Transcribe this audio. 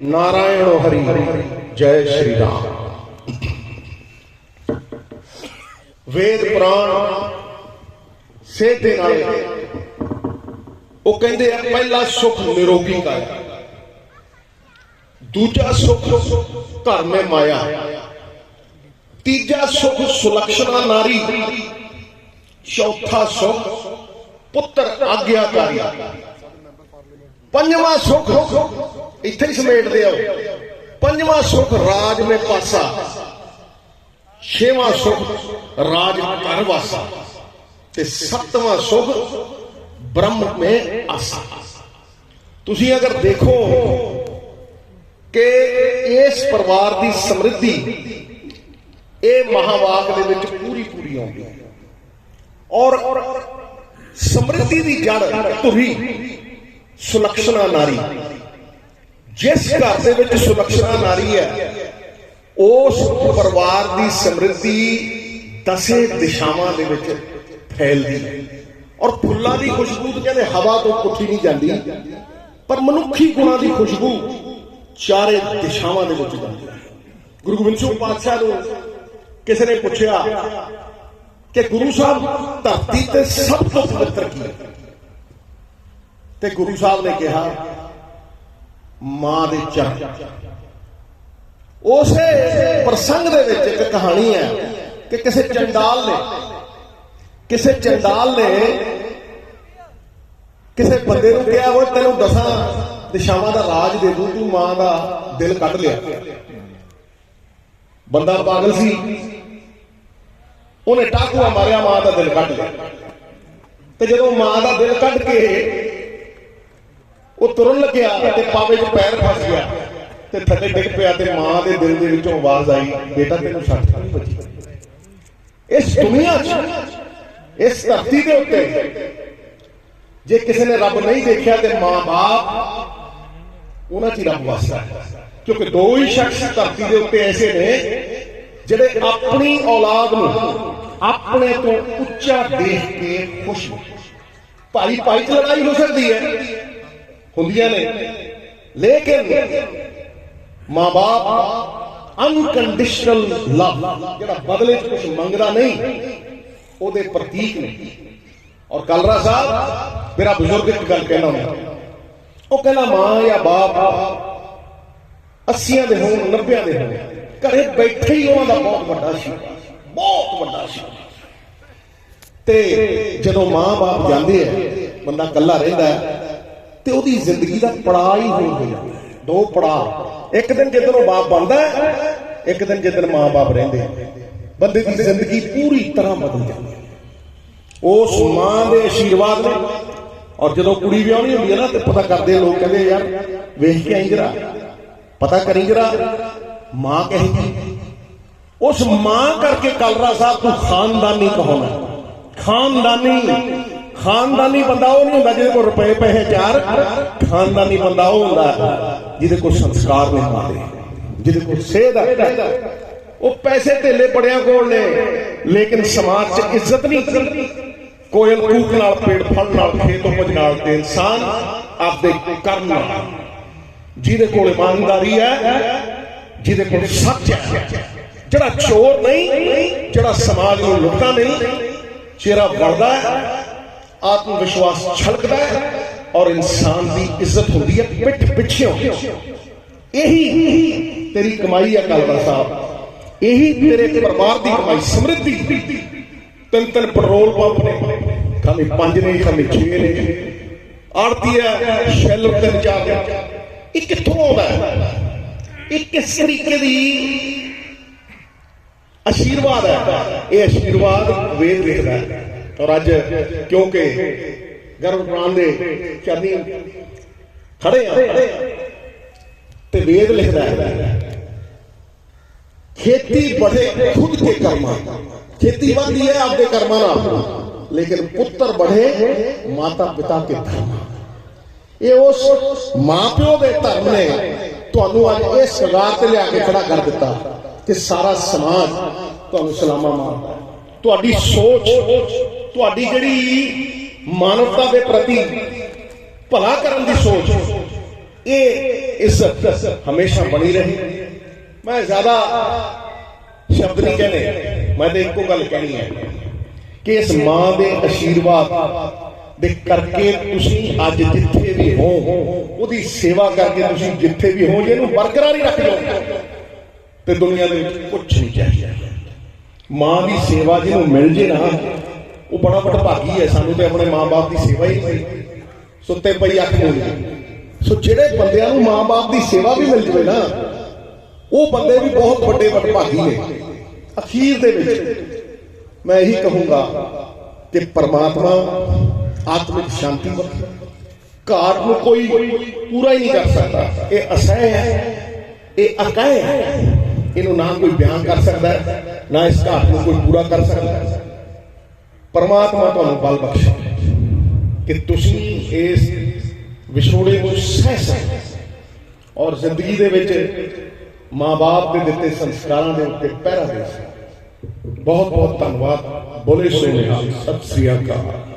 ਨਾਰਾਇਣ ਹਰੀ ਜੈ ਸ਼੍ਰੀ ਰਾਮ ਵੇਦ ਪੁਰਾਣ ਸੇਧ ਦੇ ਨਾਲ ਉਹ ਕਹਿੰਦੇ ਆ ਪਹਿਲਾ ਸੁਖ ਨਿਰੋਗੀ ਦਾ ਦੂਜਾ ਸੁਖ ਘਰ ਮੇ ਮਾਇਆ ਤੀਜਾ ਸੁਖ ਸੁਲਕਸ਼ਣਾ ਨਾਰੀ ਚੌਥਾ ਸੁਖ ਪੁੱਤਰ ਆਗਿਆਕਾਰੀ ਪੰਜਵਾਂ ਸੁਖ ਇੱਥੇ ਹੀ ਸਮੇਟਦੇ ਆਓ। ਪੰਜਵਾਂ ਸੁਖ ਰਾਜ ਮੇ ਪਾਸਾ। ਛੇਵਾਂ ਸੁਖ ਰਾਜ ਘਰ ਵਾਸਾ। ਤੇ ਸੱਤਵਾਂ ਸੁਖ ਬ੍ਰਹਮ ਮੇ ਆਸਾ। ਤੁਸੀਂ ਅਗਰ ਦੇਖੋ ਕਿ ਇਸ ਪਰਿਵਾਰ ਦੀ ਸਮਰਿੱਧੀ ਇਹ ਮਹਾਵਾਕ ਦੇ ਵਿੱਚ ਪੂਰੀ ਪੂਰੀ ਆਉਂਦੀ ਹੈ। ਔਰ ਸਮਰਿੱਧੀ ਦੀ ਜੜ ਧੁਰੀ ਸੁਲਕਸ਼ਣਾ ਨਾਰੀ। ਜਿਸ ਘਰ ਦੇ ਵਿੱਚ ਸੁਰੱਖਿਆ ਨਾਰੀ ਹੈ, ਉਸ ਪਰਿਵਾਰ ਦੀ ਸਮਰਿੱਧੀ ਦਸੇ ਦਿਸ਼ਾਵਾਂ ਦੇ ਵਿੱਚ ਫੈਲਦੀ ਹੈ। ਔਰ ਫੁੱਲਾਂ ਦੀ ਖੁਸ਼ਬੂ ਤਾਂ ਕਹਿੰਦੇ ਹਵਾ ਤੋਂ ਪੁੱਠੀ ਨਹੀਂ ਜਾਂਦੀ, ਪਰ ਮਨੁੱਖੀ ਗੁਣਾਂ ਦੀ ਖੁਸ਼ਬੂ ਚਾਰੇ ਦਿਸ਼ਾਵਾਂ ਦੇ ਵਿੱਚ ਜਾਂਦੀ ਹੈ। ਗੁਰੂ ਗੋਬਿੰਦ ਸਿੰਘ ਪਾਤਸ਼ਾਹ ਨੂੰ ਕਿਸੇ ਨੇ ਪੁੱਛਿਆ ਕਿ ਗੁਰੂ ਸਾਹਿਬ, ਧਰਤੀ ਤੇ ਸਭ ਤੋਂ ਪਵਿੱਤਰ ਕੀ ਹੈ? ਤੇ ਗੁਰੂ ਸਾਹਿਬ ਨੇ ਕਿਹਾ ਮਾਂ ਦੇ ਚਰਨ ਉਸੇ ਪ੍ਰਸੰਗ ਦੇ ਵਿੱਚ ਇੱਕ ਕਹਾਣੀ ਹੈ ਕਿ ਕਿਸੇ ਚੰਡਾਲ ਨੇ, ਕਿਸੇ ਚੰਡਾਲ ਨੇ ਕਿਸੇ ਬੰਦੇ ਨੂੰ ਕਿਹਾ ਉਹ ਤੈਨੂੰ ਦਸਾਂ ਦਿਸ਼ਾਵਾਂ ਦਾ ਰਾਜ ਦੇ ਦੂੰ, ਤੂੰ ਮਾਂ ਦਾ ਦਿਲ ਕੱਢ ਲਿਆ। ਬੰਦਾ ਪਾਗਲ ਸੀ। ਉਹਨੇ ਟਾਕੂਆ ਮਾਰਿਆ, ਮਾਂ ਦਾ ਦਿਲ ਕੱਢ ਲਿਆ। ਤੇ ਜਦੋਂ ਮਾਂ ਦਾ ਦਿਲ ਕੱਢ ਕੇ ਉਹ ਤੁਰਨ ਲੱਗਿਆ ਤੇ ਪਾਵੇ 'ਚ ਪੈਰ ਫਸ ਗਿਆ। ਤੇ ਥੱਲੇ ਡਿੱਗ ਪਿਆ ਤੇ ਮਾਂ ਦੇ ਦਿਲ ਦੇ ਵਿੱਚੋਂ ਆਵਾਜ਼ ਆਈ, ਬੇਟਾ, ਤੈਨੂੰ ਸੱਟ ਨਹੀਂ ਵੱਜੀ। ਇਸ ਦੁਨੀਆ 'ਚ, ਇਸ ਧਰਤੀ ਦੇ ਉੱਤੇ ਜੇ ਕਿਸੇ ਨੇ ਰੱਬ ਨਹੀਂ ਦੇਖਿਆ ਤੇ ਮਾਂ-ਬਾਪ ਉਹਨਾਂ 'ਚ ਹੀ ਰੱਬ ਵਸਦਾ ਕਿਉਂਕਿ ਦੋ ਹੀ ਸ਼ਖਸ ਧਰਤੀ ਦੇ ਉੱਤੇ ਐਸੇ ਨੇ ਜਿਹੜੇ ਆਪਣੀ ਔਲਾਦ ਨੂੰ ਆਪਣੇ ਤੋਂ ਉੱਚਾ ਦੇਖ ਕੇ ਖੁਸ਼ ਭਾਈ ਭਾਈ 'ਚ ਲੜਾਈ ਹੋ ਸਕਦੀ ਹੈ। ਹੁੰਦੀਆਂ ਨੇ। ਲੇਕਿਨ ਮਾਂ-ਬਾਪ ਅਨਕੰਡੀਸ਼ਨਲ ਲਵ ਜਿਹੜਾ ਬਦਲੇ 'ਚ ਕੁਝ ਮੰਗਦਾ ਨਹੀਂ, ਉਹਦੇ ਪ੍ਰਤੀਕ ਨੇ। ਔਰ ਕਲਰਾ ਸਾਹਿਬ, ਮੇਰਾ ਬਜ਼ੁਰਗ ਇੱਕ ਗੱਲ ਕਹਿਣਾ ਹੁੰਦਾ। ਉਹ ਕਹਿੰਦਾ, ਮਾਂ ਜਾਂ ਬਾਪ 80 ਦੇ ਹੋਣ 90 ਦੇ ਹੋਣ, ਘਰੇ ਬੈਠੇ ਹੀ ਉਹਨਾਂ ਦਾ ਬਹੁਤ ਵੱਡਾ ਸੀ। ਬਹੁਤ ਵੱਡਾ ਸੀ। ਤੇ ਜਦੋਂ ਮਾਂ-ਬਾਪ ਜਾਂਦੇ ਆ, ਬੰਦਾ ਇਕੱਲਾ ਰਹਿੰਦਾ ਹੈ ਤੇ ਉਹਦੀ ਜ਼ਿੰਦਗੀ ਦਾ ਪੜਾਅ ਹੀ ਹੋ ਜਾਂਦਾ ਦੋ ਪੜਾਅ। ਇੱਕ ਦਿਨ ਜਦੋਂ ਉਹ ਬਾਪ ਬਣਦਾ ਇੱਕ ਦਿਨ ਜਦੋਂ ਮਾਂ-ਬਾਪ ਰਹਿੰਦੇ ਬੰਦੇ ਦੀ ਜ਼ਿੰਦਗੀ ਪੂਰੀ ਤਰ੍ਹਾਂ ਬਦਲ ਜਾਂਦੀ ਉਸ ਮਾਂ ਦੇ ਆਸ਼ੀਰਵਾਦ ਨੇ ਔਰ ਜਦੋਂ ਕੁੜੀ ਵਿਆਹਣੀ ਹੁੰਦੀ ਹੈ ਨਾ, ਤੇ ਪਤਾ ਕਰਦੇ ਲੋਕ ਕਹਿੰਦੇ ਯਾਰ, ਵੇਖ ਕੇ ਆਈ ਜਰਾ। ਪਤਾ ਕਰੀ ਜਰਾ, ਮਾਂ ਕਹੇਗੀ। ਉਸ ਮਾਂ ਕਰਕੇ ਕਲਰਾ ਸਾਹਿਬ ਤੂੰ ਖਾਨਦਾਨੀ ਕਹੋਣਾ ਖਾਨਦਾਨੀ। ਖਾਨਦਾਨੀ ਬੰਦਾ ਉਹ ਨਹੀਂ ਹੁੰਦਾ ਜਿਹਦੇ ਕੋਲ ਰੁਪਏ, ਪੈਸੇ, ਚਾਰ। ਖਾਨਦਾਨੀ ਬੰਦਾ ਉਹ ਹੁੰਦਾ ਜਿਹਦੇ ਕੋਲ ਸੰਸਕਾਰ ਨਹੀਂ ਹੁੰਦੇ। ਜਿਹਦੇ ਕੋਲ ਸੇਧ ਹੈ। ਉਹ ਪੈਸੇ ਧੇਲੇ ਬੜਿਆਂ ਕੋਲ ਨੇ, ਲੇਕਿਨ ਸਮਾਜ 'ਚ ਇੱਜ਼ਤ ਨਹੀਂ। ਕੋਇਲ ਕੂਕ ਨਾਲ ਪੇੜ ਫਲ ਨਾਲ ਖੇਤ ਉਪਜ ਨਾਲ ਤੇ ਇਨਸਾਨ ਆਪਦੇ ਕਰਮ ਨਾਲ। ਜਿਹਦੇ ਕੋਲ ਇਮਾਨਦਾਰੀ ਹੈ, ਜਿਹਦੇ ਕੋਲ ਸੱਚ ਹੈ। ਜਿਹੜਾ ਚੋਰ ਨਹੀਂ, ਜਿਹੜਾ ਸਮਾਜ ਨੂੰ ਲੁੱਟਦਾ ਨਹੀਂ, ਚਿਹਰਾ ਵੜਦਾ ਹੈ ਆਤਮ ਵਿਸ਼ਵਾਸ ਛਲਕਦਾ ਹੈ ਔਰ ਇਨਸਾਨ ਦੀ ਇੱਜ਼ਤ ਹੁੰਦੀ ਹੈ, ਪਿੱਠ ਪਿੱਛੇ ਇਹੀ ਤੇਰੀ ਕਮਾਈ ਹੈ ਕਲਵਰ ਸਾਹਿਬ। ਇਹੀ ਤੇਰੇ ਪਰਿਵਾਰ ਦੀ ਕਮਾਈ, ਸਮਰਿੱਧੀ। ਤਿੰਨ ਤਿੰਨ ਪੈਟਰੋਲ ਪੰਪ ਨੇ, ਖਾਲੀ ਪੰਜ ਨੇ, ਖਾਲੀ ਛੇ ਨੇ। ਆੜਤੀ ਹੈ, ਸ਼ੈਲ ਤਿੰਨ ਚਾਰ ਨੇ ਇਹ ਕਿੱਥੋਂ ਆਉਂਦਾ ਇਹ ਕਿਸ ਤਰੀਕੇ ਦੀ ਆਸ਼ੀਰਵਾਦ ਹੈ? ਇਹ ਆਸ਼ੀਰਵਾਦ ਵੇਦ ਲਿਖਦਾ ਹੈ। ਔਰ ਅੱਜ ਕਿਉਂਕਿ ਗਰਭ ਦੇ ਚਰਨੀ ਖੜੇ ਆ ਤੇ ਵੇਦ ਲਿਖਦਾ ਹੈ, ਖੇਤੀ ਬੜੇ ਖੁਦ ਕੇ ਕਰਮਾਂ ਖੇਤੀ ਵਧਦੀ ਹੈ ਆਪਦੇ ਕਰਮਾਂ ਨਾਲ, ਲੇਕਿਨ ਪੁੱਤਰ ਬੜੇ ਮਾਤਾ ਪਿਤਾ ਕੇ ਧਰਮ ਇਹ ਉਸ ਮਾਪਿਓ ਦੇ ਧਰਮ ਨੇ ਤੁਹਾਨੂੰ ਅੱਜ ਇਹ ਸਗਾਰ ਤੇ ਲਿਆ ਕੇ ਖੜਾ ਕਰ ਦਿੱਤਾ ਕਿ ਸਾਰਾ ਸਮਾਜ ਤੁਹਾਨੂੰ ਸਲਾਮਾ ਮਾਰਦਾ ਤੁਹਾਡੀ ਸੋਚ ਤੁਹਾਡੀ ਜਿਹੜੀ ਮਾਨਵਤਾ ਦੇ ਪ੍ਰਤੀ ਭਲਾ ਕਰਨ ਦੀ ਸੋਚ, ਇਹ ਇੱਜ਼ਤ ਹਮੇਸ਼ਾ ਬਣੀ ਰਹੇ। ਮੈਂ ਜ਼ਿਆਦਾ ਸ਼ਬਦ ਨਹੀਂ ਕਹਿੰਦੇ, ਮੈਂ ਤਾਂ ਇੱਕੋ ਗੱਲ ਕਹਿਣੀ ਹੈ ਕਿ ਇਸ ਮਾਂ ਦੇ ਆਸ਼ੀਰਵਾਦ ਦੇ ਕਰਕੇ ਤੁਸੀਂ ਅੱਜ ਜਿੱਥੇ ਵੀ ਹੋ, ਉਹਦੀ ਸੇਵਾ ਕਰਕੇ ਤੁਸੀਂ ਜਿੱਥੇ ਵੀ ਹੋ, ਜੇ ਬਰਕਰਾਰ ਹੀ ਰੱਖ ਲਓ, ਤੇ ਦੁਨੀਆ ਦੇ ਵਿੱਚ ਕੁਝ ਨਹੀਂ ਚਾਹੀਦਾ। ਮਾਂ ਦੀ ਸੇਵਾ ਜਿਹਨੂੰ ਮਿਲ ਜੇ ਨਾ ਉਹ ਬੜਾ ਬੜਾ ਭਾਗੀ ਹੈ, ਸਾਨੂੰ ਤੇ ਆਪਣੇ ਮਾਂ-ਬਾਪ ਦੀ ਸੇਵਾ ਹੀ ਨਹੀਂ। ਸੁੱਤੇ ਪਈ ਅੱਖ ਮੋੜੀ ਸੋ ਜਿਹੜੇ ਬੰਦਿਆਂ ਨੂੰ ਮਾਂ-ਬਾਪ ਦੀ ਸੇਵਾ ਵੀ ਮਿਲ ਜਵੇ ਨਾ, ਉਹ ਬੰਦੇ ਵੀ ਬਹੁਤ ਵੱਡੇ ਵੱਡੇ ਭਾਗੀ ਨੇ। ਅਖੀਰ ਦੇ ਵਿੱਚ ਮੈਂ ਇਹੀ ਕਹੂੰਗਾ ਕਿ ਪਰਮਾਤਮਾ ਆਤਮਿਕ ਸ਼ਾਂਤੀ ਬਖਸ਼ੇ। ਘਾਟ ਨੂੰ ਕੋਈ ਪੂਰਾ ਹੀ ਨਹੀਂ ਕਰ ਸਕਦਾ। ਇਹ ਅਸਹਿ ਹੈ, ਇਹ ਅਕਹਿ ਹੈ। ਇਹਨੂੰ ਨਾ ਕੋਈ ਬਿਆਨ ਕਰ ਸਕਦਾ, ਨਾ ਇਸ ਘਾਟ ਨੂੰ ਕੋਈ ਪੂਰਾ ਕਰ ਸਕਦਾ। ਪਰਮਾਤਮਾ ਤੁਹਾਨੂੰ ਬਲ ਬਖਸ਼ੇ। ਕਿ ਤੁਸੀਂ ਇਸ ਵਿਛੋੜੇ ਨੂੰ ਸਹਿ ਸਕਦੇ ਔਰ ਜ਼ਿੰਦਗੀ ਦੇ ਵਿੱਚ ਮਾਂ-ਬਾਪ ਦੇ ਦਿੱਤੇ ਸੰਸਕਾਰਾਂ ਦੇ ਉੱਤੇ ਪਹਿਰਾ ਦੇ ਸਕਦੇ ਬਹੁਤ ਬਹੁਤ ਧੰਨਵਾਦ। ਬੋਲੇ ਸੋ ਨਿਹਾਲ ਸਤਿ ਸ੍ਰੀ ਅਕਾਲ।